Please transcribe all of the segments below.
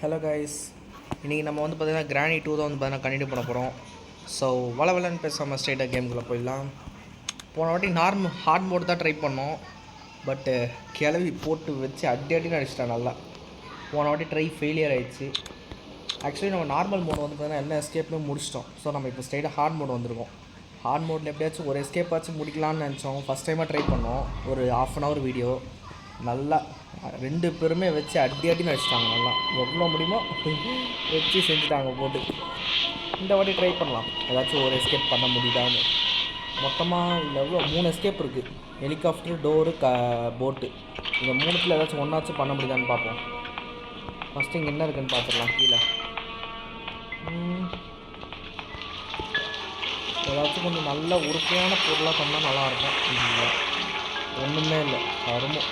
Hello guys இன்றைக்கி நம்ம வந்து பார்த்திங்கன்னா கிராணி டூ தான் வந்து பார்த்தீங்கன்னா கண்டினியூ பண்ண போகிறோம் ஸோ வள வளன்னு பேசாமல் ஸ்ட்ரைட்டாக கேமுக்குள்ளே போயிடலாம். போன வாட்டி நார்மல் ஹார்ட் மோட் தான் ட்ரை பண்ணோம். பட்டு கிளவி போட்டு வச்சு அடி அடின்னு அடிச்சிட்டேன் நல்லா. போன வாட்டி ட்ரை ஃபெயிலியர் ஆகிடுச்சு ஆக்சுவலி நம்ம நார்மல் மோட் வந்து பார்த்தீங்கன்னா எல்லா எஸ்கேப்லையும் முடிச்சிட்டோம். ஸோ நம்ம இப்போ ஸ்ட்ரைட்டாக ஹார்ட் மோட் வந்திருக்கோம். ஹார்ட் மோட்டில் எப்படியாச்சும் ஒரு எஸ்கேப் ஆச்சும் முடிக்கலாம்னு நினச்சோம். ஃபஸ்ட் டைமாக ட்ரை பண்ணோம். ஒரு ஆஃப் அன் ஹவர் வீடியோ நல்லா ரெண்டு பேருமே வச்சு அடி அடின்னு அடிச்சிட்டாங்க நல்லா. எவ்வளோ முடியுமோ வச்சு செஞ்சுட்டாங்க போட்டு. இந்த வாட்டி ட்ரை பண்ணலாம். ஏதாச்சும் ஒரு எஸ்கேப் பண்ண முடியுதான்னு. மொத்தமாக இதில் எவ்வளோ? மூணு எஸ்கேப் இருக்குது ஹெலிகாப்டர் டோரு க போட்டு இந்த மூணுத்தில் ஏதாச்சும் ஒன்றாச்சும் பண்ண முடியுதான்னு பார்ப்போம். ஃபஸ்ட்டு இங்கே என்ன இருக்குன்னு பார்த்துடலாம். கீழே. ஏதாச்சும் கொஞ்சம் நல்ல உறுதியான பொருளாக பண்ணால் நல்லாயிருக்கும் இல்லை. ஒன்றுமே இல்லை. கருமம்.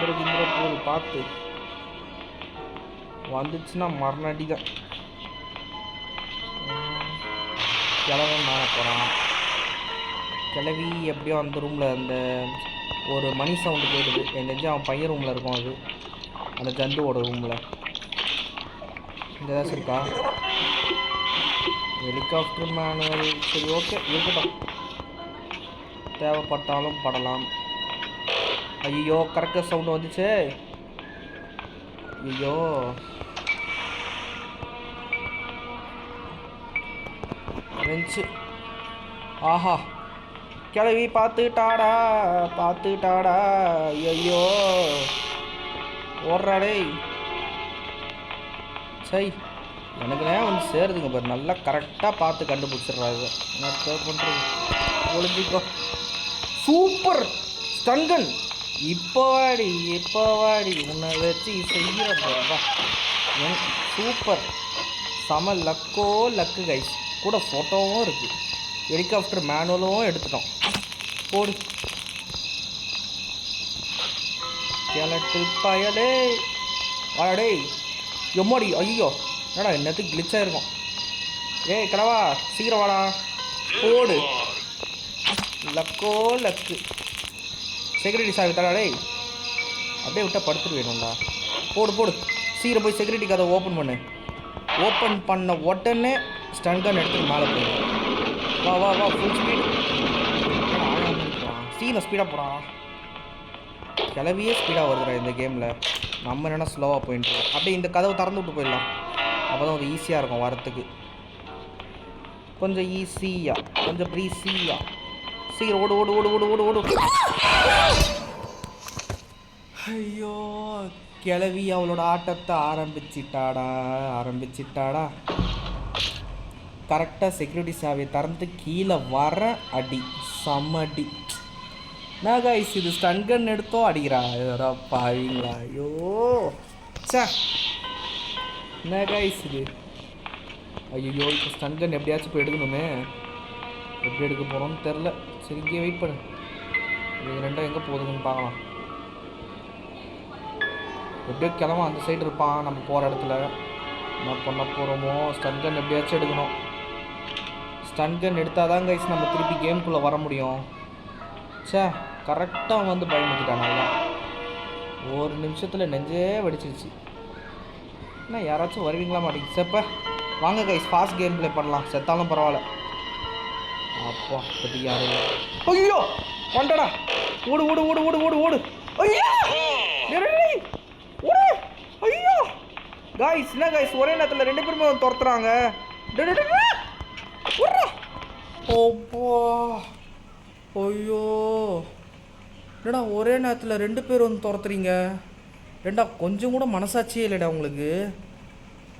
எதுங்களாச்சும் வந்துருக்குங்கிற பார்த்து வந்துச்சுன்னா மரணடி தான் கிளவன் மேலே போகிறான் கிளவி எப்படியோ அந்த ரூமில் அந்த ஒரு மணி சவுண்டு கேட்குது என் தெரிஞ்சு அவன் பையன் ரூமில் இருக்கும் அது. அந்த ஜந்துவோட ரூமில் இந்த ஏதாச்சும் இருக்கா? ஹெலிகாப்டர் மேனுவல் சரி ஓகே இருக்கட்டும். தேவைப்பட்டாலும் படலாம். ஐயோ கரெக்டாக சவுண்டு வந்துச்சே. ஐயோ இருந்துச்சு. ஆஹா. கிளவி பார்த்துட்டாடா பார்த்துட்டாடா. ஐயோ ஓடுறாடே எனக்கு ஏன் வந்து சேருதுங்க பாரு. நல்லா கரெக்டாக பார்த்து கண்டுபிடிச்சிடுறாங்க என்ன பண்ணுறது ஒளிஞ்சிக்கோ. சூப்பர். ஸ்டங்கன். இப்போ வாடி இப்போ வாடி உன்னை வச்சு செய்கிற பாருவா சூப்பர். செம லக்கோ லக்கு கைஸ் கூட ஃபோட்டோவும் இருக்குது ஹெலிகாப்டர் மேனுவலும் எடுத்துட்டோம். போடு. கிழட்டு பயலே. வாடே எம்மாடி ஐயோ என்னடா என்னத்துக்கு கிளிச்சாக இருக்கும். ஏய் கடவா சீக்கிரம் வாடா. போடு. லக்கோ லக்கு. செக்யூரிட்டி சாவி தடாடே அப்படியே விட்டா படுத்துட்டு வேணும்டா போடு போடு. சீக்கிரம் போய் செக்யூரிட்டி கதை ஓப்பன் பண்ணு. ஓப்பன் பண்ண உடனே ஸ்டன் கன் எடுத்து மேலே போயிடும் வா வா வா ஃபுல் ஸ்பீடு சீனை ஸ்பீடாக போகிறான் கிளவியே ஸ்பீடாக வருதுடா இந்த கேமில் நம்ம என்னென்னா ஸ்லோவாக போயிட்டு அப்படியே இந்த கதவை திறந்து விட்டு போயிடலாம். அப்போ தான் கொஞ்சம் ஈஸியாக இருக்கும் வரத்துக்கு. கொஞ்சம் ஈஸியாக கொஞ்சம் ப்ரீஸியாக சீக்கிரம் ஓடு ஓடு ஓடு ஓடு ஓடு ஓடு. ஐயோ கிளவி அவளோட ஆட்டத்தை ஆரம்பிச்சிட்டாடா ஆரம்பிச்சிட்டாடா. கரெக்டாக செக்யூரிட்டி சாவியை திறந்து கீழே வர அடி செம்ம அடி. நான் கைஸ் இது ஸ்டன் கன் எடுத்தோ அடிக்கிறா? பாவீங்களா? ஐயோ. சே என்ன இது? ஐயோ இப்போ ஸ்டன் கன் எப்படியாச்சும் போய் எடுக்கணுமே. எப்படி எடுக்க போகிறோம்னு தெரில சரி இங்கே வெயிட் பண்ணு. இது ரெண்டும் எங்கே போகுதுன்னு பார்க்கலாம். எப்படியோ கிளம்ப அந்த சைடு இருப்பான். நம்ம போகிற இடத்துல. என்ன பண்ண போகிறோமோ ஸ்டன் கன் எப்படியாச்சும் எடுக்கணும். ஸ்டன் கன் எடுத்தால் தான் கைஸ் நம்ம திருப்பி கேம்குள்ளே வர முடியும். ச்சே கரெக்டாக வந்து பயமுத்திட்டான் நல்லா. ஒரு நிமிஷத்தில் நெஞ்சே வெடிச்சிருச்சு. என்ன யாராச்சும் வருவீங்களா மாட்டேங்குது. செப்ப வாங்க கைஸ் ஃபாஸ்ட் கேம் ப்ளே பண்ணலாம். செத்தாலும் பரவாயில்ல. அப்பா பற்றி யாரும் ஐயோ! வந்துடா ஓடு ஓடு ஓடு ஓடு ஓடு ஓடு. ஐயோ! ஓடு. ஐயோ! காய்ஸ் என்ன காய்ஸ் ஒரே நேரத்தில் ரெண்டு பேருமே வந்து துரத்துறாங்க. டேய், அப்பா. ஐயோ! என்னடா ஒரே நேரத்தில் ரெண்டு பேர் வந்து துரத்துறீங்க? ரெண்டா கொஞ்சம் கூட மனசாட்சியே இல்லைடா உங்களுக்கு?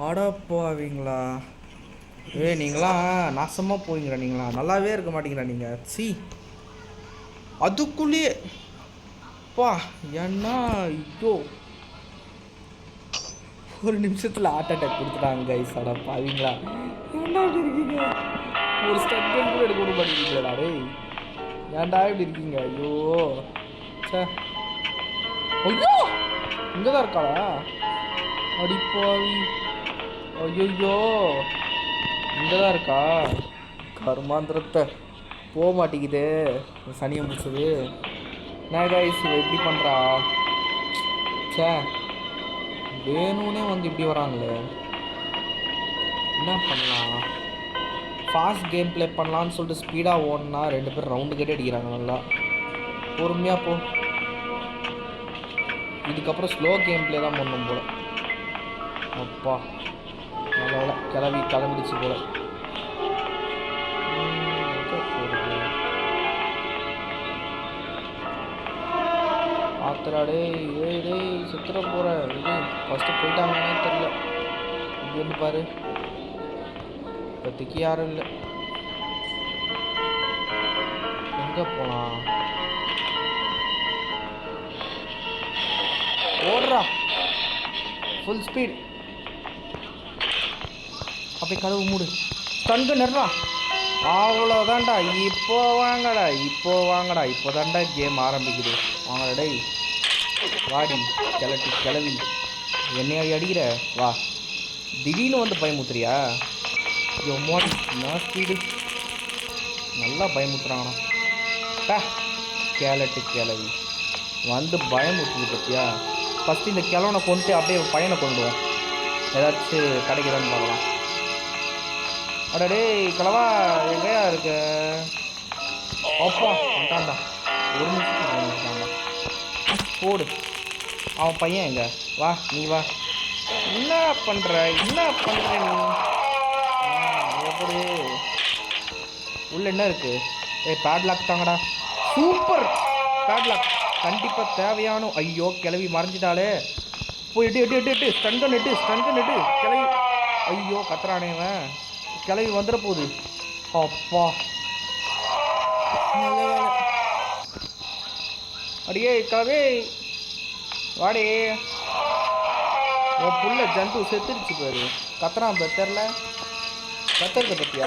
அடப்பாவீங்களா? ஏய் நீங்களாம் நாசமாக போவீங்கடா நீங்களா? நல்லாவே இருக்க மாட்டீங்கடா நீங்கள் சி. அதுக்குள்ளேயே. பா ஏன்னா ஐயோ ஒரு நிமிஷத்தில் ஹார்ட் அட்டாக் கொடுத்துட்டாங்க கைஸ் அட பாவீங்களா? என்ன இப்படி இருக்கீங்க? ஒரு ஸ்டெப் கூட எடுக்க விட மாட்டேங்கிறீங்களா டேய். ஏன்டா இப்படி இருக்கீங்க? ஐயோ. சே ஐயோ! இங்கே தான் இருக்காளா அடிப்பாவி ஐயோ இங்கே தான் இருக்கா? கருமாந்திரத்தை. போக மாட்டேங்குதே. சனியை முடிச்சது. நான் கைஸ் எப்படி பண்ணுறா சே வேணும்னே வந்து இப்படி வராங்களே. என்ன பண்ணலாம்? ஃபாஸ்ட் கேம் ப்ளே பண்ணலான்னு சொல்லிட்டு ஸ்பீடாக ஓடினா ரெண்டு பேரும் ரவுண்டு கேட்டே அடிக்கிறாங்க நல்லா. பொறுமையாக போ. இதுக்கப்புறம் ஸ்லோ கேம் ப்ளே தான் பண்ணும் போல. அப்பா. அவ்வளோ கிளம்பி கிளம்பிடுச்சு போல. உம், எங்க போறது? ஆத்துடா டேய் ஏய் இது ஃபஸ்ட்டு போயிட்டாங்கன்னே தெரில இங்கே வந்து பாரு. இப்போதைக்கு யாரும் இல்லை. எங்கே போகலாம் ஓடுறா. ஃபுல் ஸ்பீட் அப்படியே கதவு மூடு. கண்கு நடுறா அவ்வளோதான்டா இப்போ வாங்கடா இப்போ வாங்கடா. இப்போ தான்டா கேம் ஆரம்பிக்குது. வாங்கடா வாடி கிளட்டி கிளவி. என்னைய அடிக்கிற? வா. திடீர்னு வந்து பயமுத்துறியா? எம்மா நான் ஸ்பீடு நல்லா பயமுத்துறாங்கண்ணா கேலட்டு கிளவி. வந்து பயமுத்துது பற்றியா ஃபஸ்ட்டு இந்த கிழவனை கொண்டு அப்படியே பையனை கொண்டு வா ஏதாச்சும் கிடைக்குதான்னு பார்க்கலாம். அடடே டேய் கிழவா எங்கேயா இருக்க? அப்பா வந்தாண்டா ஒரு நிமிஷம் போடு. அவன் பையன் எங்க? வா நீ வா. என்ன பண்ற? என்ன பண்ற நீ? எப்படி? உள்ள என்ன இருக்கு? ஏய் பேட்லாக் தாங்கடா. சூப்பர்! பேட்லாக் கண்டிப்பாக தேவையான. ஐயோ கிளவி மறைஞ்சிட்டாலே போய் எட்டு எட்டு எட்டு எட்டு ஸ்டன்கன் எட்டு ஸ்டன்கன் எட்டு கிளவி. ஐயோ கத்துறானே இவன். கிளவி வந்துட போகுது. அப்பா. அடியே கிளவி. வாடி. உன் புள்ள ஜந்து செத்துருச்சு பாரு. கத்துறான் பாரு தெரில கத்துறத பத்தியா?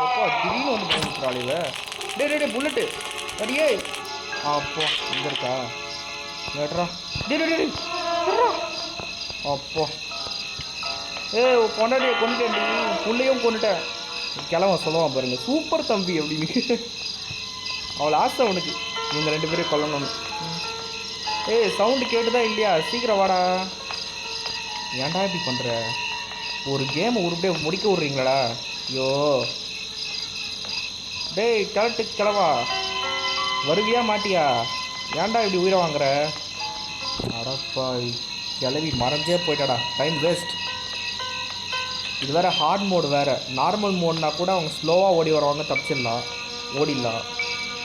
அப்பா திடீர்னு வந்து பயந்துக்கிறாள் இவ. டே டேய் டேய் புல்லட்டு. அடியே. அப்போ இங்கே இருக்கா? ஏட்ரா டே அப்போ. ஏ உன் கொண்டுட்டேன் நீ கொண்டுட்டேன் கிளம்ப சொல்லுவான் பாருங்க. சூப்பர் தம்பி அப்படின்னு. அவ்வளோ ஆசை அவனுக்கு இவங்க ரெண்டு பேரும் கொல்லணும்னு. ஏய் சவுண்டு கேட்டுதா இல்லையா? சீக்கிரம் வாடா. ஏன்டா இப்படி பண்ணுற ஒரு கேமை உருப்படியே முடிக்க விட்றீங்களாடா ஐயோ. டேய் கிளட்டு கிளவா வருவியா மாட்டியா? ஏன்டா இப்படி உயிரை வாங்குற? அடப்பா கிளவி மறைஞ்சே போயிட்டாடா. டைம் வேஸ்ட் இது வேறு ஹார்ட் மோடு வேறு. நார்மல் மோட்னா கூட அவங்க ஸ்லோவாக ஓடி வருவாங்க தப்பிச்சிடலாம். ஓடிடலாம்.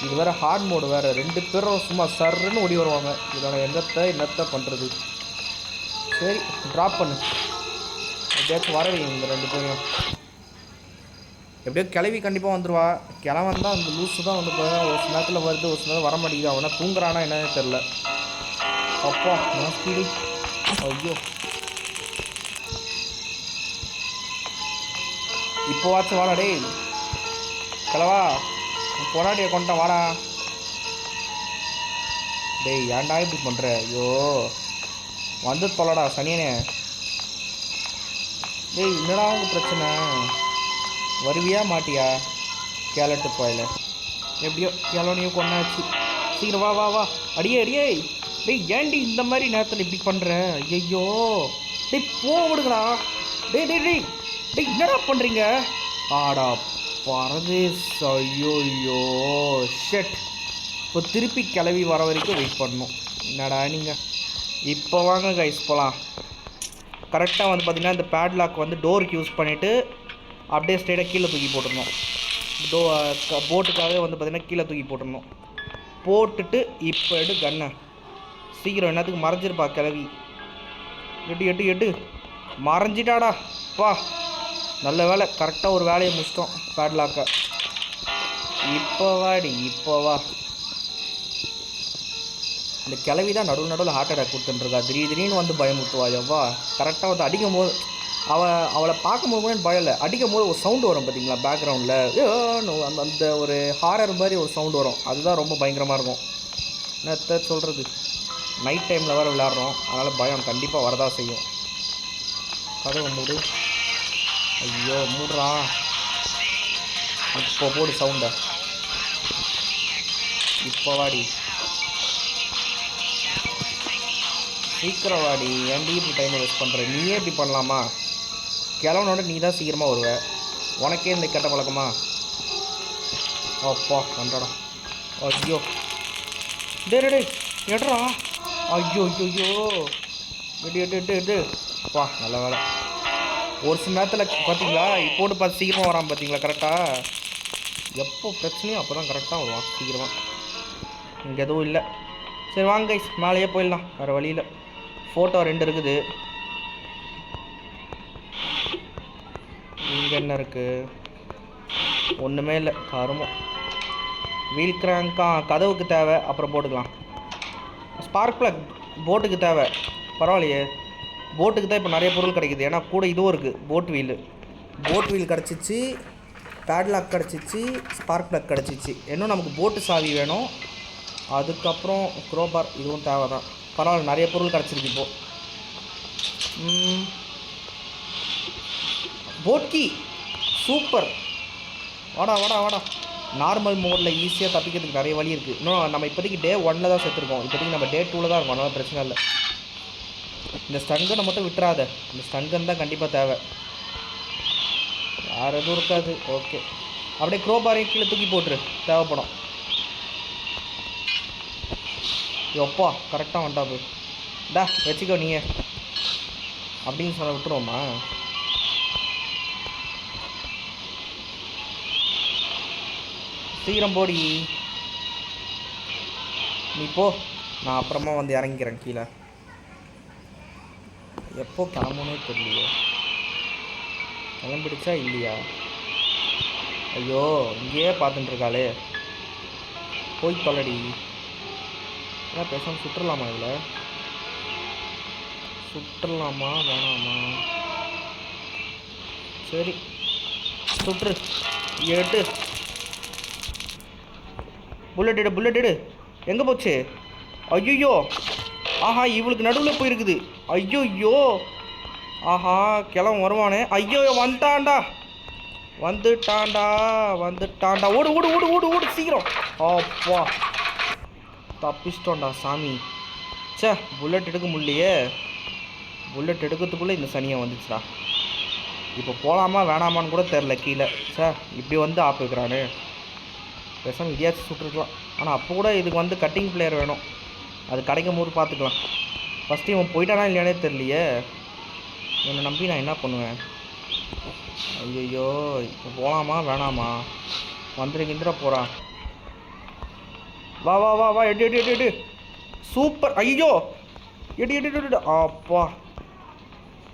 இது வேறு ஹார்ட் மோடு வேறு. ரெண்டு பேரும் சும்மா சர்ன்னு ஓடி வருவாங்க. இதோட எந்தத்தை என்னத்தை பண்ணுறது சரி ட்ராப் பண்ணு. எப்படியாச்சும் வர வைங்க இந்த ரெண்டு பேரும் எப்படியோ கிளவி கண்டிப்பாக வந்துடுவா கிளவன் தான் அந்த லூஸு தான் வந்து பார்த்தீங்கன்னா ஒரு சில நேரத்தில் வருது ஒரு சில நேரம் வர மாட்டேங்குது. அவனா தூங்குறானா என்னன்னு தெரில அப்பா நான் ஸ்பீடு ஐயோ. இப்போ வாச்சும் வாடா டேய். கிளவா உன் பொண்டாட்டியை கொண்டா வாடா. டேய் ஏன்டா இப்படி பண்ணுற ஐயோ. வந்து தொலைடா சனியனே. டேய் என்னடா உங்க பிரச்சனை? வருவியா மாட்டியா? கேலட்டு போயில. எப்படியோ கிளவனையும் கொண்டாச்சு சீக்கிரம் வா வா வா. அடியே அடியே. டேய் ஏன்டி இந்த மாதிரி நேரத்தில் இப்படி பண்ணுற ஐயோ டேய் போடுங்களா டேய் டேய் டேய். டேய் என்னடா பண்ணுறீங்க ஆடா பரதேஸ் ஐயோ ஐயோ ஷெட் இப்போ திருப்பி கிளவி வர வரைக்கும் வெயிட் பண்ணணும். என்னடா நீங்கள் இப்போ வாங்க கைஸ் போகலாம் கரெக்டாக வந்து பார்த்திங்கன்னா இந்த பேட்லாக் வந்து டோருக்கு யூஸ் பண்ணிவிட்டு அப்படியே ஸ்ட்ரெயிட்டாக கீழே தூக்கி போட்டுருந்தோம் டோ போட்டுக்காகவே வந்து பார்த்தீங்கன்னா கீழே தூக்கி போட்டுடணும். போட்டுட்டு இப்போ எடு கண்ணை சீக்கிரம் என்னத்துக்கு மறைஞ்சிருப்பா கிளவி. எட்டு எட்டு எட்டு. மறைஞ்சிட்டாடா. பா. நல்ல வேலை. கரெக்டாக ஒரு வேலையை முடிச்சிட்டோம். பேட்லாக்கை இப்போ வாடி இப்போ வா. இந்த கிளவி தான் நடுவு நடுவில் ஹார்ட் அட்டாக் கொடுத்துட்டுருக்கா. திடீர் திடீர்னு வந்து பயமுத்துவா எவ்வா. கரெக்டாக வந்து அடிக்கும் போது அவள் அவளை பார்க்கும்போது கூட பயம் இல்லை. அடிக்கும் போது ஒரு சவுண்டு வரும் பார்த்தீங்களா பேக்ரவுண்டில் அந்த அந்த ஒரு ஹாரர் மாதிரி ஒரு சவுண்டு வரும். அதுதான் ரொம்ப பயங்கரமாக இருக்கும். என்னத்த சொல்கிறது நைட் டைமில் வேறு விளையாடுறோம். அதனால் பயம் கண்டிப்பாக வரதான் செய்யும். கதவை மூடு. ஐயோ மூடுறா. இப்போ போடு சவுண்டை இப்போ வாடி. சீக்கிரம் வாடி. ஏன்டி இப்படி டைம் வேஸ்ட் பண்ணுற நீயே இப்படி பண்ணலாமா? கிளவனோட நீ தான் சீக்கிரமாக வருவ. உனக்கே இந்த கெட்ட பழக்கமா? அப்பா வந்துடா. ஐயோ. டே டே டேய். எட்ரா ஐயோ ஐயோ ஐயோ. எடு எடு எடு எடு. வா நல்ல வேலை. ஒரு சில நேரத்தில் பார்த்தீங்களா போட்டு பார்த்து சீக்கிரமாக வரான் பார்த்தீங்களா கரெக்டாக எப்போ பிரச்சனையோ அப்போ தான் கரெக்டாக வருவான் சீக்கிரமாக இங்கே எதுவும் இல்லை. சரி வாங்க கைஸ் மேலேயே போயிடலாம். வேறு வழியில் ஃபோட்டோ ரெண்டு இருக்குது. இங்கே என்ன இருக்குது ஒன்றுமே இல்லை. கருமம் வீல் கிராங்கா கதவுக்கு தேவை. அப்புறம் போட்டுக்கலாம். ஸ்பார்க் ப்ளக் போட்டுக்கு தேவை. பரவாயில்லையே. போட்டுக்கு தான் இப்போ நிறைய பொருள் கிடைக்குது. ஏன்னா கூட இதுவும் இருக்குது போட் வீலு போட் வீல் கிடச்சிச்சு. பேட்லாக் கிடச்சிச்சு. ஸ்பார்க் ப்ளக் கிடச்சிச்சு. இன்னும் நமக்கு போட்டு சாவி வேணும். அதுக்கப்புறம் க்ரோபார் இதுவும் தேவை தான் பரவாயில்ல நிறைய பொருள் கிடச்சிருக்கு இப்போது போட்கி சூப்பர் வாடா வாடா வாடா. நார்மல் மோடில் ஈஸியாக தப்பிக்கிறதுக்கு நிறைய வழி இருக்குது இன்னும் நம்ம இப்போதைக்கு டே ஒன்னில் தான் செத்துருக்கோம். இப்போதைக்கு நம்ம டே டூவில் தான் இருக்கோம். அதனால் பிரச்சனை இல்லை. இந்த ஸ்டங்கனை மட்டும் விட்டுறாத. இந்த ஸ்டங்கன் தான் கண்டிப்பாக தேவை. வேறு எதுவும் இருக்காது. ஓகே அப்படியே க்ரோபாரையும் கீழே தூக்கி போட்டுரு. தேவைப்படும். எப்பா கரெக்டாக வந்துட்டா போய். டா வச்சுக்கோ நீங்கள் அப்படின்னு சொல்ல விட்டுருவோமா? சீக்கிரம் போடி. நீ போ. நான் அப்புறமா வந்து இறங்கிக்கிறேன் கீழே. எப்போ கிளம்புனே தெரியலையே. கிளம்பிடுச்சா இல்லையா? ஐயோ இங்கேயே பார்த்துட்டுருக்காளே. போய் தொலைடி. ஏன் பேசாமல் சுற்றலாமா இதில் சுற்றலாமா வேணாமா? சரி சுற்று. எட்டு புல்லட் எடு புல்லட் எடு. எங்கே போச்சு? ஐயோ ஆஹா இவளுக்கு நடுவில் போயிருக்குது. ஐயோ ஆஹா கிளம்ப வருவானே. ஐயோ வந்துட்டான்டா. வந்துட்டான்டா வந்துட்டான்டா. ஓடு ஓடு ஓடு ஓடு ஓடு சீக்கிரம். அப்பா. தப்பிச்சிட்டோம்டா சாமி. ச்சே புல்லட் எடுக்க முடியலையே. புல்லட் எடுக்கிறதுக்குள்ளே இந்த சனியை வந்துச்சுடா. இப்போ போகலாமா வேணாமான்னு கூட தெரில கீழே. சே இப்படி வந்து ஆப் வைக்கிறானே. பேசாமல் இதையாச்சும் சுட்டுருக்கலாம். ஆனால் அப்போ கூட இதுக்கு வந்து கட்டிங் பிளேயர் வேணும். அது கிடைக்கும் போது பார்த்துக்கலாம். ஃபஸ்ட்டு இவன் போயிட்டானா இல்லையானே தெரியலையே. என்னை நம்பி நான் என்ன பண்ணுவேன்? ஐயோ இப்போ போகலாமா வேணாமா? வந்துரு கிந்திர போகிறான் வா வா வா வா எடு எடு எடு எடு. சூப்பர். ஐயோ எட்டு எடு எடு, எடு. அப்பா.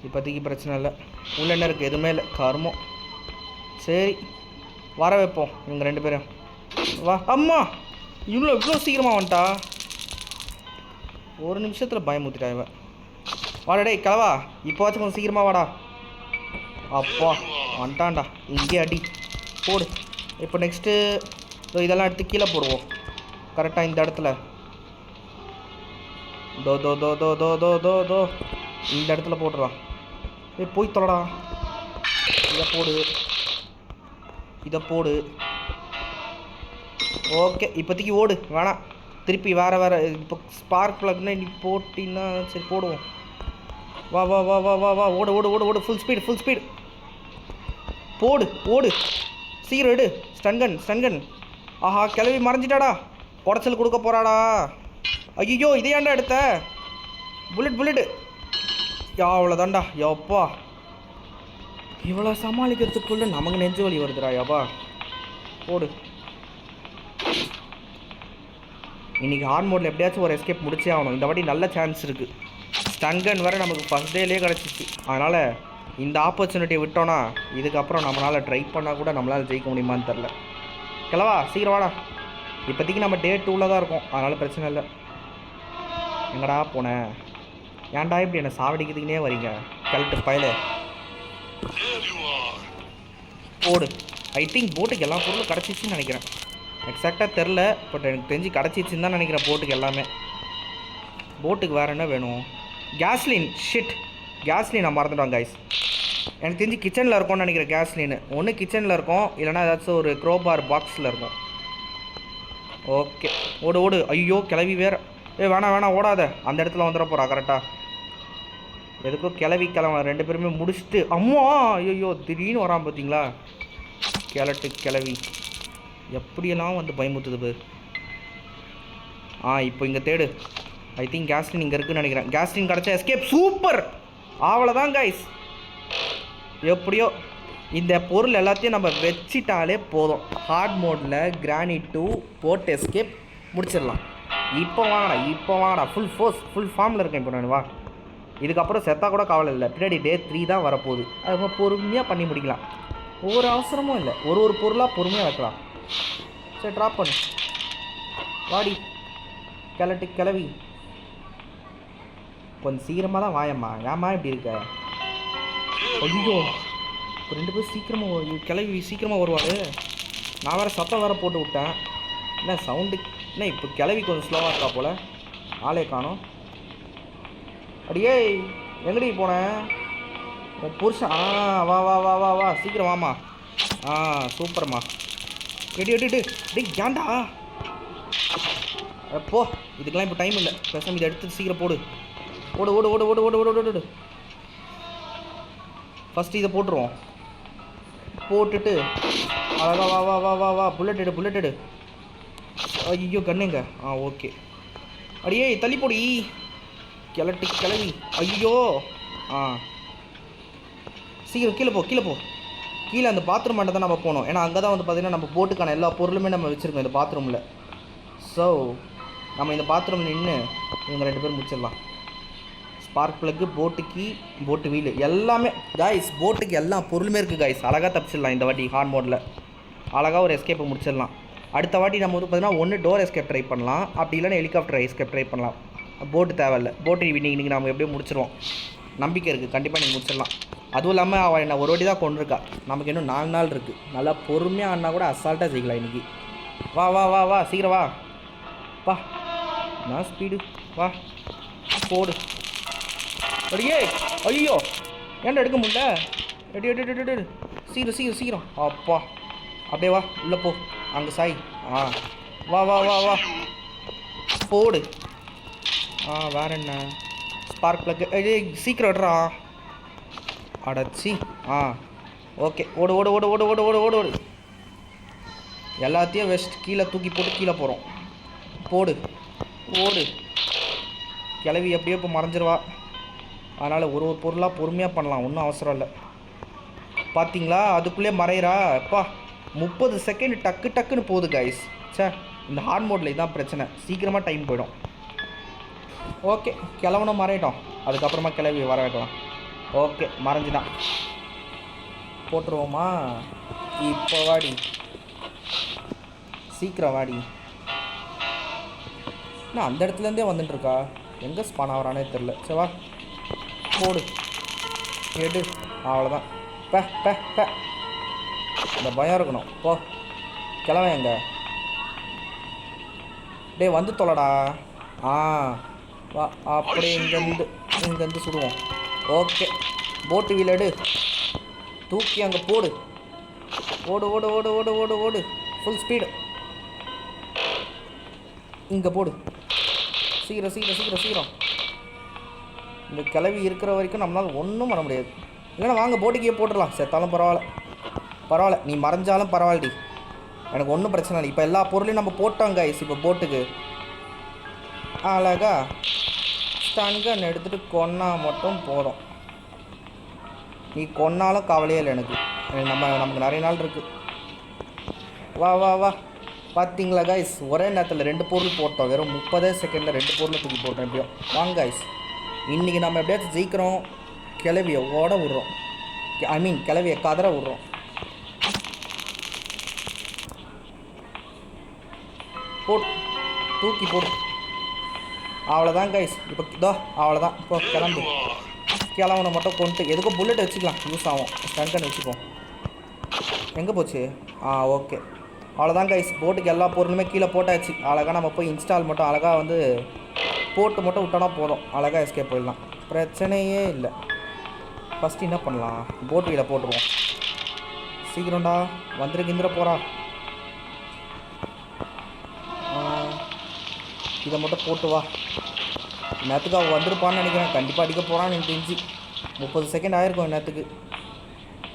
இப்போதைக்கு பிரச்சனை இல்லை. உள்ள என்ன இருக்குது எதுவுமே இல்லை. கருமம். சரி. வர வைப்போம் இவங்க ரெண்டு பேரும். வா. அம்மா இவ்வளோ இவ்வளோ சீக்கிரமாக வந்துட்டா? ஒரு நிமிஷத்தில் பயமுத்திட்டா இவன் வாடா டேய் இப்போவாச்சும் கொஞ்சம் சீக்கிரமாக வாடா. அப்பா வந்துட்டான்டா. இங்கே அடி. போடு. இப்போ நெக்ஸ்ட்டு இதெல்லாம் எடுத்து கீழே போடுவோம். கரெக்டாக இந்த இடத்துல. தோ தோ தோ தோ தோ தோ தோ தோ. இந்த இடத்துல போட்டுடலாம். ஏய் போய் தொலடா. இதை போடு. இதை போடு. ஓகே இப்போதைக்கு ஓடு. வேணாம். திருப்பி வேறு வேறு இப்போ ஸ்பார்க் ப்ளக்னா நீ போட்டின்னா சரி போடுவோம். வா வா வா வா வா வா ஓடு ஓடு ஓடு ஓடு ஃபுல் ஸ்பீடு ஃபுல் ஸ்பீடு போடு ஓடு. சீக்கிரம் எடு. ஸ்டன்கன் ஸ்டன்கன் ஆஹா கிளவி மறைஞ்சிட்டாடா. உடச்சல் கொடுக்க போகிறாடா ஐயோ இதை எடுத்த? புல்லட் புல்லட்டு யா அவ்வளோதான்டா யோப்பா. இவ்வளோ சமாளிக்கிறதுக்குள்ளே நமக்கு நெஞ்சு வலி வருதுடா யப்பா. போடு. இன்னைக்கு ஹார்ட் மோடில் எப்படியாச்சும் ஒரு எஸ்கேப் முடிச்சே ஆகணும். இந்த வாட்டி நல்ல சான்ஸ் இருக்குது ஸ்டங்கன் வரை நமக்கு ஃபஸ்ட் டேலேயே கிடச்சிச்சு. அதனால் இந்த ஆப்பர்ச்சுனிட்டியை விட்டோன்னா இதுக்கப்புறம் நம்மளால் ட்ரை பண்ணால் கூட நம்மளால் ஜெயிக்க முடியுமான்னு தெரில கிளவா சீக்கிரம் வாடா. இப்போதைக்கு நம்ம டே டூவில் தான் இருக்கோம். அதனால் பிரச்சனை இல்லை. எங்கடா போனேன் ஏன்டா இப்படி என்னை சாவடிக்கிறதுக்குனே வரீங்க? கழட்டு பயலே. போடு. ஐ திங்க் போட்டுக்கு எல்லா பொருளும் கிடச்சிச்சின்னு நினைக்கிறேன். எக்ஸாக்டாக தெரில பட் எனக்கு தெரிஞ்சு கிடச்சிச்சின்னு தான் நினைக்கிறேன் போட்டுக்கு எல்லாமே. போட்டுக்கு வேறு என்ன வேணும்? கேஸ்லின் ஷிட் கேஸ்லின் நான் மறந்துட்டோம் கைஸ் எனக்கு தெரிஞ்சு கிச்சனில் இருக்கும்னு நினைக்கிறேன் கேஸ்லின் ஒன்று கிச்சனில் இருக்கும் இல்லைனா ஏதாச்சும் ஒரு க்ரோபார் பாக்ஸில் இருக்கும். ஓகே ஓடு ஓடு. ஐயோ கிளவி வேறு. ஏ வேணாம் வேணாம் ஓடாத. அந்த இடத்துல வந்துட போகிறா கரெக்டாக எதுக்கோ கிளவி கிளம்ப ரெண்டு பேருமே முடிச்சுட்டு அம்மா ஐயோ திடீர்னு வரான் பார்த்தீங்களா கிளட்டு கிளவி. எப்படியெல்லாம் வந்து பயமுத்துது பேர். ஆ இப்போ இங்கே தேடு. ஐ திங்க் கேஸ்லின் இங்கே இருக்குன்னு நினைக்கிறேன். கேஸ்லின் கிடச்சா எஸ்கேப் சூப்பர் அவ்வளோதான் கைஸ் எப்படியோ இந்த பொருள் எல்லாத்தையும் நம்ம வச்சிட்டாலே போதும். ஹார்ட் மோடில் கிரானிட் டூ போட் எஸ்கேப் முடிச்சிடலாம். இப்போ வாங்கடா இப்போ வாங்கடா ஃபுல் ஃபோர்ஸ் ஃபுல் ஃபார்மில் இருக்கேன் இப்போ நான். வா. இதுக்கப்புறம் செத்தா கூட கவலை இல்லை. பின்னாடி டே த்ரீ தான் வரப்போகுது. அது பொறுமையாக பண்ணி முடிக்கலாம். ஒவ்வொரு அவசரமும் இல்லை. ஒரு ஒரு பொருளாக பொறுமையாக வைக்கலாம். சரி ட்ராப் பண்ணு. வாடி. கிளட்டு கிளவி. கொஞ்சம் சீக்கிரமாக தான் வாயம்மா. ஏம்மா இப்படி இருக்க? ஐயோ. ரெண்டு பேரும் சீக்கிரமாக கிளவி சீக்கிரமாக வருவாரு நான் வேறு சத்தம் வேறு போட்டு விட்டேன். என்ன சவுண்டு என்ன இப்போ கிளவி கொஞ்சம் ஸ்லோவாக இருக்கா போல்? ஆளே காணும். அடியே எங்கடி போனேன் புருஷன் ஆ வா வா வா வா வா. சீக்கிரம் வாமா ஆ சூப்பர்மா. எடு எடு எடு. டேய் ஏன்டா? போ. இதுக்கெல்லாம் இப்போ டைம் இல்லை. பேசாமல் இதை எடுத்து சீக்கிரம் போடு. ஓடு ஓடு ஓடு ஓடு ஓடு ஓடு ஓடு ஃபஸ்ட்டு இதை போட்டுருவோம். போட்டுட்டு அழகா வா வா வா வா வா. புல்லட் எடு புல்லட் எடு. ஐயோ கண்ணுங்க ஆ ஓகே அடியே தள்ளி போடி கிளட்டி கிளவி. ஐயோ. ஆ. சீக்கிரம் கீழே போ கீழே போ. கீழே அந்த பாத்ரூம் மட்டும் தான் நம்ம போனோம் ஏன்னா அங்கே தான் வந்து பார்த்தீங்கன்னா நம்ம போட்டுக்கான எல்லா பொருளுமே நம்ம வச்சுருக்கோம் இந்த பாத்ரூமில் ஸோ நம்ம இந்த பாத்ரூம் நின்று இவங்க ரெண்டு பேரும் முடிச்சிடலாம். ஸ்பார்க் ப்ளக்கு போட்டு கீ போட்டு வீலு எல்லாமே காய்ஸ் போட்டுக்கு எல்லா பொருளுமே இருக்குது காய்ஸ் அழகாக தப்பிச்சிடலாம் இந்த வாட்டி ஹார்ட் மோடில் அழகாக ஒரு எஸ்கேப்பை முடிச்சிடலாம். அடுத்த வாட்டி நம்ம வந்து பார்த்தீங்கன்னா ஒன்று டோர் எஸ்கேப் ட்ரை பண்ணலாம். அப்படி இல்லைன்னா ஹெலிகாப்டர் எஸ்கேப் ட்ரை பண்ணலாம். போட்டு தேவையில்ல. போட்டு இன்னைக்கு இன்னைக்கு நம்ம எப்படியும் முடிச்சிருவோம். நம்பிக்கை இருக்குது கண்டிப்பாக நீங்கள் முடிச்சிடலாம். அதுவும் இல்லாமல் அவள் என்ன ஒரு வாட்டி தான் கொண்டிருக்கா நமக்கு இன்னும் நாலு நாள் இருக்குது நல்லா பொறுமையாக ஆடினா கூட அசால்ட்டாக ஜெயிக்கலாம் இன்றைக்கி வா வா வா வா சீக்கிரம் வா. வா. நான் ஸ்பீடு வா. போடு. அடியே! ஐயோ! ஏன்டா எடுக்க முடியல? எடி எடி எடி எடி. சீக்கிரம் சீக்கிரம் சீக்கிரம். அப்பா. அப்படியே வா. உள்ளே போ. அங்கே சாய். ஆ. வா வா வா வா. போடு. ஆ வேற என்ன? ஸ்பார்க் ப்ளக்கு ஏய் சீக்கிரம் எடுறா அடச்சி ஆ ஓகே. ஓடு ஓடு ஓடு ஓடு ஓடு ஓடு ஓடு ஓடு. எல்லாத்தையும் வெஸ்ட் கீழே தூக்கி போட்டு கீழே போகிறோம் போடு. ஓடு கிளவி எப்படியோ இப்போ மறைஞ்சிருவா. அதனால் ஒரு ஒரு பொருளாக பொறுமையாக பண்ணலாம். ஒன்றும் அவசரம் இல்லை. பார்த்தீங்களா அதுக்குள்ளே மறையிறா. அப்பா முப்பது செகண்ட் டக்கு டக்குன்னு போகுது கைஸ் ச்சே இந்த ஹார்ட் மோடில் இதான் பிரச்சனை. சீக்கிரமாக டைம் போயிடும். ஓகே கிளவனும் மறையிட்டோம் அதுக்கப்புறமா கிளவி வர வைக்கலாம். ஓகே மறைஞ்சிட்டான். போட்டுருவோமா? இப்போ வாடி. சீக்கிரம் வாடி. நான் அந்த இடத்துலேருந்தே வந்துட்டுருக்கா? எங்கே ஸ்பான் ஆகிறானே தெரில சரி வா. போடு. எடு. அவ்வளோதான் பே பே பே. இந்த பயம் இருக்கணும். போ. கிளவன் எங்க? டேய் வந்து தொலடா. ஆ. வா அப்படியே இங்கேருந்து இங்கேருந்து சுடுவோம். ஓகே. போட்டு வீல் எடு தூக்கி அங்கே போடு. ஓடு ஓடு ஓடு ஓடு ஓடு ஓடு. ஃபுல் ஸ்பீடு இங்கே போடு. சீக்கிரம் சீக்கிரம் சீக்கிரம் சீக்கிரம். இந்த கிளவி இருக்கிற வரைக்கும் நம்மளால் ஒன்றும் பண்ண முடியாது. இல்லைன்னா வாங்க போட்டுக்கே போட்டுடலாம். செத்தாலும் பரவாயில்ல. பரவாயில்ல. நீ மறைஞ்சாலும் பரவாயில்லடி எனக்கு ஒன்றும் பிரச்சனை இல்லை. இப்போ எல்லா பொருளையும் நம்ம போட்டோம் கைஸ் இப்போ போட்டுக்கு. அழகா ஸ்டன் கன் எடுத்துகிட்டு கொன்னா மட்டும் போதும். நீ கொன்னாலும் கவலையே இல்லை எனக்கு. நம்ம நமக்கு நிறைய நாள் இருக்குது வா வா வா. பார்த்தீங்களா கைஸ் ஒரே நேரத்தில் ரெண்டு பொருள் போட்டோம். வெறும் முப்பதே செகண்டில் ரெண்டு பொருளை தூக்கி போட்டோம் எப்படியோ. வாங்க கைஸ் இன்றைக்கி நம்ம எப்படியாச்சும் ஜெயிக்கிறோம். கிளவியை ஓட விட்றோம். ஐ மீன் கிளவியை கதற விட்றோம். போட். தூக்கி போடு. அவ்வளோதான் கைஸ் இப்போ இதோ அவ்வளோதான் இப்போ கிளம்பு. கிளம்புன மட்டும் கொண்டு எதுக்கும் புல்லட் வச்சுக்கலாம். யூஸ் ஆகும். ஸ்டன் கன் வச்சுப்போம் எங்கே போச்சு? ஆ ஓகே அவ்வளோதான் கைஸ் போட்டுக்கு எல்லா பொருளுமே கீழே போட்டாச்சு. அழகாக நம்ம போய் இன்ஸ்டால் மட்டும் அழகாக வந்து போட்டு மட்டும் விட்டோன்னா போதும். அழகாக எஸ்கேப் போயிடலாம். பிரச்சனையே இல்லை. ஃபஸ்ட்டு என்ன பண்ணலாம்? போட்டு கீழே போட்டுருவோம். சீக்கிரம்டா. வந்துருக்கிந்திர போகிறா இதை மட்டும் போட்டு வா. நேற்றுக்கு அவள் வந்திருப்பான்னு நினைக்கிறேன். கண்டிப்பாக அடிக்க போகிறான்னு எனக்கு தெரிஞ்சு முப்பது செகண்ட் ஆயிருக்கும் நேற்றுக்கு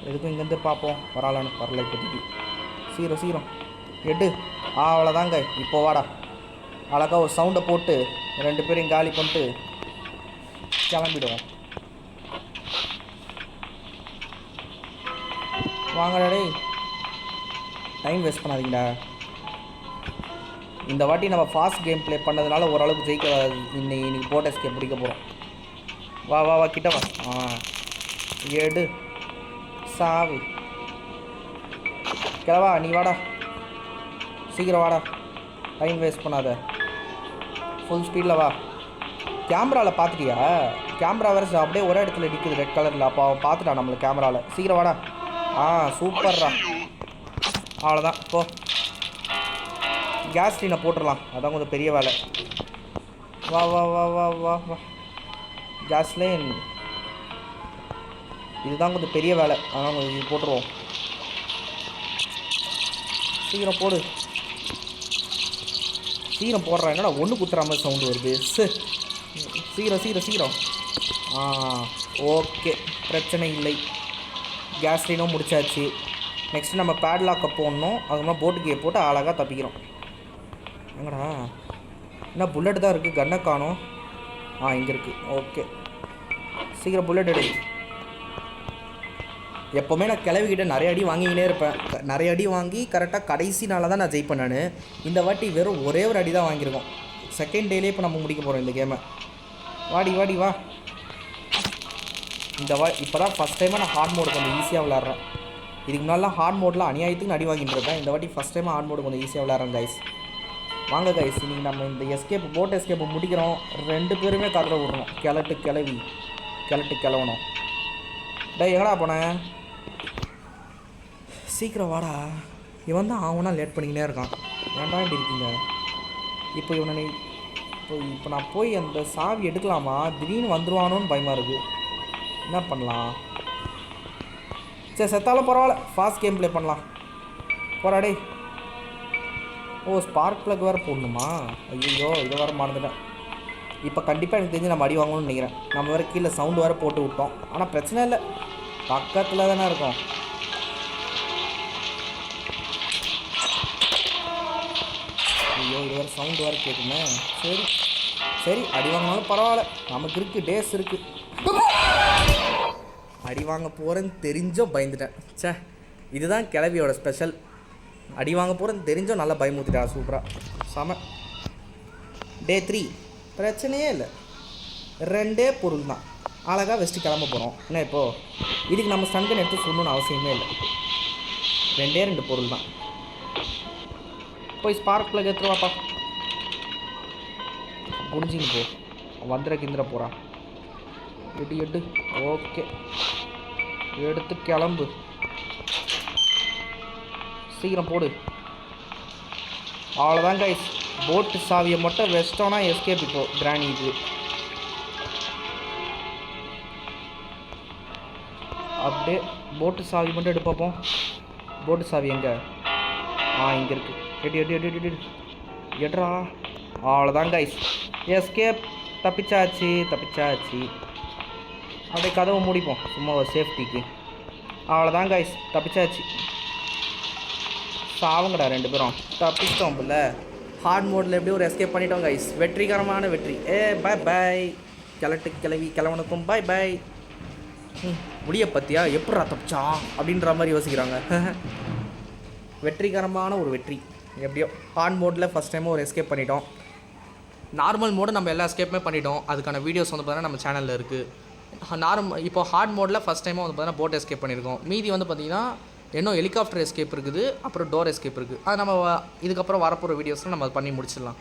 எதுக்கும் இங்கேருந்து பார்ப்போம். வராளான்னு வரல இப்போதைக்கு. சீரம் சீரம் எட்டு ஆ அவ்வளோதாங்க இப்போ வாடா. அழகா ஒரு சவுண்டை போட்டு ரெண்டு பேரையும் காலி பண்ணிட்டு கிளம்பிடுவோம். வாங்கடா டேய். டைம் வேஸ்ட் பண்ணாதீங்கடா. இந்த வாட்டி நம்ம ஃபாஸ்ட் கேம் ப்ளே பண்ணதுனால ஓரளவுக்கு ஜெயிக்க இன்னைக்கு இன்னைக்கு எஸ்கேப் பிடிக்க போகிறோம் வா வா வா கிட்ட வா. ஆ. எடு சாவு. கிளவா நீ வாடா. சீக்கிரம் வாடா. டைம் வேஸ்ட் பண்ணாத. ஃபுல் ஸ்பீடில் வா. கேமராவில் பார்த்துட்டியா கேமரா வேறு அப்படியே ஒரே இடத்துல நிற்குது ரெட் கலரில் அப்போ அவன் பார்த்துட்டான் நம்மளை கேமராவில் சீக்கிரம் வாடா. ஆ சூப்பர்ரா அவ்வளோதான் போ. கேஸ் போட்டுடலாம் அதான் கொஞ்சம் பெரிய வேலை. வா வா வா வா வா வா. கேஸ்லைன் இதுதான் கொஞ்சம் பெரிய வேலை. அதான் கொஞ்சம் இது போட்டுருவோம். சீக்கிரம் போடு. சீக்கிரம் போடுறா. என்னடா ஒன்று குத்துற மாதிரி சவுண்டு வருது. சு. சீக்கிரம் சீக்கிரம் சீக்கிரம். ஆ ஓகே. பிரச்சனை இல்லை. கேஸ்லைனும் முடிச்சாச்சு. நெக்ஸ்ட் நம்ம பேட்லாக்கை போடணும். அதுக்கப்புறம் போட்டு கே போட்டு அழகாக தப்பிக்கிறோம். எங்கடா என்ன புல்லட் தான் இருக்குது கன்னை காணும். ஆ இங்கே இருக்குது ஓகே சீக்கிரம் புல்லட் எடு. எப்போவுமே நான் கிளவிக்கிட்ட நிறைய அடி வாங்கிக்கினே இருப்பேன். நிறைய அடி வாங்கி கரெக்டாக கடைசி நாளாக தான் நான் ஜெயிப்பேன் நான். இந்த வாட்டி வெறும் ஒரே ஒரு அடி தான் வாங்கியிருக்கோம். செகண்ட் டேலே இப்போ நம்ம முடிக்க போகிறோம் இந்த கேமை வாடி வாடி வா. இந்த வா இப்போ தான் ஃபஸ்ட் டைமாக நான் ஹார்ட் மோடு கொஞ்சம் ஈஸியாக விளாட்றேன் இதுக்கு முன்னாலாம் ஹார்ட் மோடில் அநியாயத்துக்கு அடி வாங்கிட்டு இருப்பேன். இந்த வாட்டி ஃபஸ்ட் டைம் ஹார்ட் மோடு கொஞ்சம் ஈஸியாக விளாட்றேன் கைஸ் வாங்க கைஸ் நீங்கள் நம்ம இந்த எஸ்கேப் போட் எஸ்கேப் முடிக்கிறோம். ரெண்டு பேருமே கதற விட்றோம் கிழட்டு கிளவி கிழட்டு கிளவணும் டே எங்கடா போனேன் சீக்கிரம் வாடா. இவன் தான் அவனா லேட் பண்ணிக்கினே இருக்கான். ஏன்டா இப்படி இருக்கீங்க? இப்போ இவனை இப்போ இப்போ நான் போய் அந்த சாவி எடுக்கலாமா? திடீர்னு வந்துடுவானோன்னு பயமாக இருக்குது என்ன பண்ணலாம்? சரி செத்தாலும் பரவாயில்ல. ஃபாஸ்ட் கேம் ப்ளே பண்ணலாம் போராடே ஓ ஸ்பார்க் ப்ளக் வேறு போடணுமா? ஐயோ இதை வேறு மறந்துட்டேன். இப்போ கண்டிப்பாக எனக்கு தெரிஞ்சு நம்ம அடி வாங்கணும்னு நினைக்கிறேன். நம்ம வேறு கீழே சவுண்டு வேறு போட்டு விட்டோம். ஆனால் பிரச்சனை இல்லை. பக்கத்தில் தானே இருக்கும். ஐயோ இது வேறு சவுண்டு வேறு கேட்குமே சரி. சரி அடி வாங்கினாலும் பரவாயில்ல. நமக்கு இருக்குது டேஸ் இருக்குது அடி வாங்க போகிறேன்னு தெரிஞ்சோ பயந்துட்டேன். ச்சே இதுதான் கிளவியோட ஸ்பெஷல் அடி வாங்க போகிறேன்னு தெரிஞ்சோ நல்லா பயமுத்திட்டா சூப்பராக செம. டே த்ரீ பிரச்சனையே இல்லை. ரெண்டே பொருள் தான். அழகாக வெஸ்ட்டு கிளம்ப போகிறோம் என்ன இப்போது இதுக்கு நம்ம ஸ்டன்கன் எடுத்து சொல்லணும்னு அவசியமே இல்லை. ரெண்டே ரெண்டு பொருள் தான். போய் ஸ்பார்க் ப்ளக் எடுத்துட்டு போ. வந்துட கிந்திர போகிறான் எடு எடு. ஓகே எடுத்து கிளம்பு. சீக்கிரம் போடு. அவ்வளோதான் கைஸ் போட்டு சாவியை மட்டும் வெஸ்டோனா எஸ்கேப் இப்போ கிராணி இது. அப்படியே போட்டு சாவி மட்டும் எடுப்பாப்போம் போட்டு சாவி எங்கே? ஆ இங்கே இருக்கு. எட்டி எட்டி எடு எடு எட்ரா அவ்வளோதான் கைஸ் எஸ்கேப் தப்பிச்சாச்சு தப்பிச்சாச்சு. அப்படியே கதவை முடிப்போம். சும்மா சேஃப்டிக்கு அவ்வளோதான் கைஸ் தப்பிச்சாச்சு. சாவுங்கடா ரெண்டு பேரும். தப்பிச்சிட்டோம் புள்ள ஹார்ட் மோடில் எப்படியும் ஒரு எஸ்கேப் பண்ணிட்டோம் கைஸ் வெற்றிகரமான வெற்றி. ஏ பாய் பை கிளட்டு கிளவி கிளவனுக்கும் பை பை முடிய பத்தியா? எப்படா தப்பிச்சான் அப்படின்ற மாதிரி யோசிக்கிறாங்க. வெற்றிகரமான ஒரு வெற்றி. எப்படியோ. ஹார்ட் மோடில் ஃபஸ்ட் டைம் ஒரு எஸ்கேப் பண்ணிட்டோம். நார்மல் மோடு நம்ம எல்லா எஸ்கேப்புமே பண்ணிட்டோம். அதுக்கான வீடியோஸ் வந்து பார்த்தீங்கன்னா நம்ம சேனலில் இருக்குது நார்மல் இப்போ ஹார்ட் மோடில் ஃபஸ்ட் டைமாக வந்து பார்த்தீங்கன்னா போட் எஸ்கேப் பண்ணியிருக்கோம். மீதி வந்து பார்த்திங்கன்னா இன்னும் ஹெலிகாப்டர் எஸ்கேப் இருக்குது அப்புறம் டோர் எஸ்கேப் இருக்குது. அது நம்ம இதுக்கப்புறம் வரப்போகிற வீடியோஸில் நம்ம அது பண்ணி முடிச்சிடலாம்.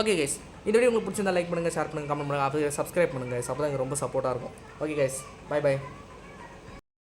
ஓகே கைஸ் இந்த வீடியோ உங்களுக்கு பிடிச்சிருந்தா லைக் பண்ணுங்கள் ஷேர் பண்ணுங்கள் கமெண்ட் பண்ணுங்கள் அது சப்ஸ்கிரைப் பண்ணுங்கள் அப்போ தான் எனக்கு ரொம்ப சப்போர்ட்டாக இருக்கும். Okay guys bye by